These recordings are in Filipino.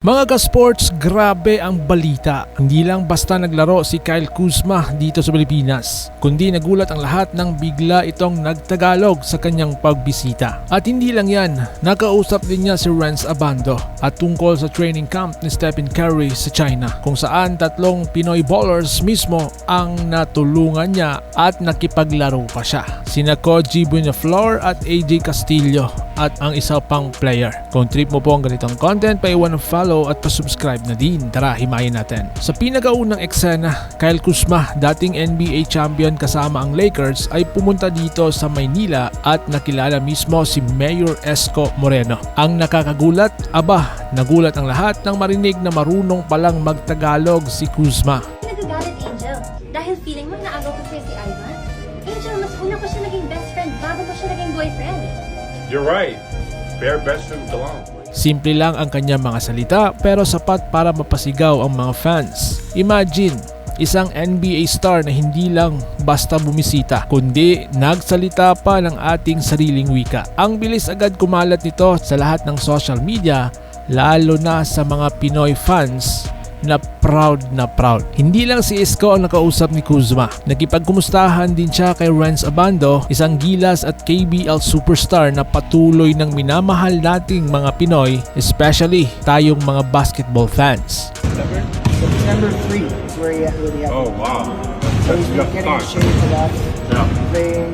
Mga ka-sports, grabe ang balita. Hindi lang basta naglaro si Kyle Kuzma dito sa Pilipinas, kundi nagulat ang lahat nang bigla itong nagtagalog sa kanyang pagbisita. At hindi lang yan, nakausap din niya si Renz Abando at tungkol sa training camp ni Stephen Curry sa China, kung saan tatlong Pinoy bowlers mismo ang natulungan niya at nakipaglaro pa siya. Sina Koji Buenaflor at AJ Castillo at ang isa pang player. Kung trip mo po ang ganitong content, paiwan ng follow at pa-subscribe na din. Tara, himayin natin. Sa pinakaunang eksena, Kyle Kuzma, dating NBA champion kasama ang Lakers, ay pumunta dito sa Maynila at nakilala mismo si Mayor Esco Moreno. Ang nakakagulat, aba, nagulat ang lahat nang marinig na marunong palang magtagalog si Kuzma. Nagagalit Angel dahil feeling mo naagaw ko sa'yo si Ivan. Angel, mas una ko siya naging best friend bago ko siya naging boyfriend. You're right. Bare best friends belong. Simple lang ang kanyang mga salita pero sapat para mapasigaw ang mga fans. Imagine, isang NBA star na hindi lang basta bumisita, kundi nagsalita pa ng ating sariling wika. Ang bilis agad kumalat nito sa lahat ng social media, lalo na sa mga Pinoy fans na proud na proud. Hindi lang si Isko ang nakausap ni Kuzma. Nakipagkumustahan din siya kay Renz Abando, isang gilas at KBL superstar na patuloy ng minamahal nating mga Pinoy, especially tayong mga basketball fans. September 3 is where he, where he Oh wow. So That's he's been enough getting in time. shape for that. Yeah. Playing.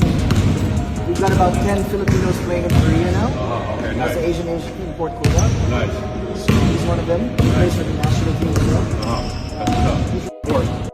We've got about 10 Filipinos playing in Korea now. Oh, okay, That's the nice. Asian import quota. Nice. One of them.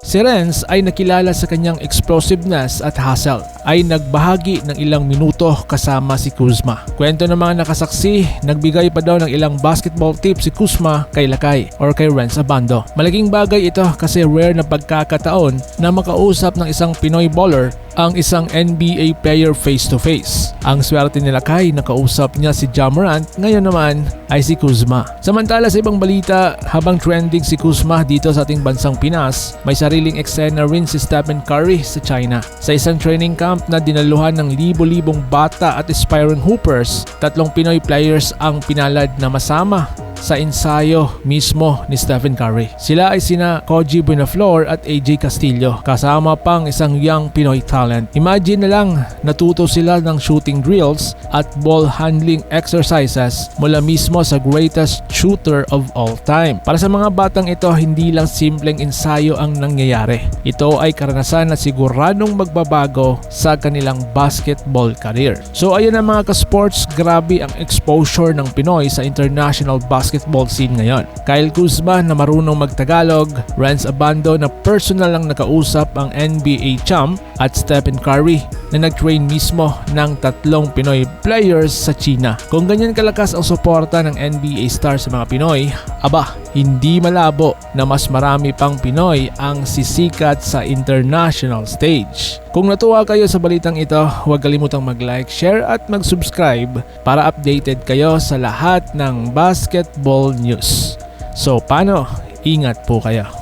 Si Renz ay nakilala sa kanyang explosiveness at hustle ay nagbahagi ng ilang minuto kasama si Kuzma. Kwento ng mga nakasaksi, nagbigay pa daw ng ilang basketball tips si Kuzma kay Lakay or kay Renz Abando. Malaking bagay ito kasi rare na pagkakataon na makausap ng isang Pinoy bowler ang isang NBA player face to face. Ang swerte ni Lakay nakausap niya si Jamorant, ngayon naman ay si Kuzma. Samantala sa ibang balita, habang trending si Kuzma dito sa ating bansang Pinas, may sariling eksena rin si Stephen Curry sa China. Sa isang training camp na dinaluhan ng libo-libong bata at aspiring hoopers, tatlong Pinoy players ang pinalad na masama sa ensayo mismo ni Stephen Curry. Sila ay sina Koji Buenaflor at AJ Castillo kasama pang isang young Pinoy talent. Imagine na lang natuto sila ng shooting drills at ball handling exercises mula mismo sa greatest shooter of all time. Para sa mga batang ito, hindi lang simpleng ensayo ang nangyayari. Ito ay karanasan na siguradong magbabago sa kanilang basketball career. So ayun ang mga ka-sports, grabe ang exposure ng Pinoy sa international basketball scene ngayon. Kyle Kuzma na marunong magtagalog, Renz Abando na personal lang nakausap ang NBA champ at Stephen Curry na nag-train mismo ng tatlong Pinoy players sa China. Kung ganyan kalakas ang suporta ng NBA star sa mga Pinoy, aba, hindi malabo na mas marami pang Pinoy ang sisikat sa international stage. Kung natuwa kayo sa balitang ito, huwag kalimutang mag-like, share at mag-subscribe para updated kayo sa lahat ng basketball news. So paano? Ingat po kayo.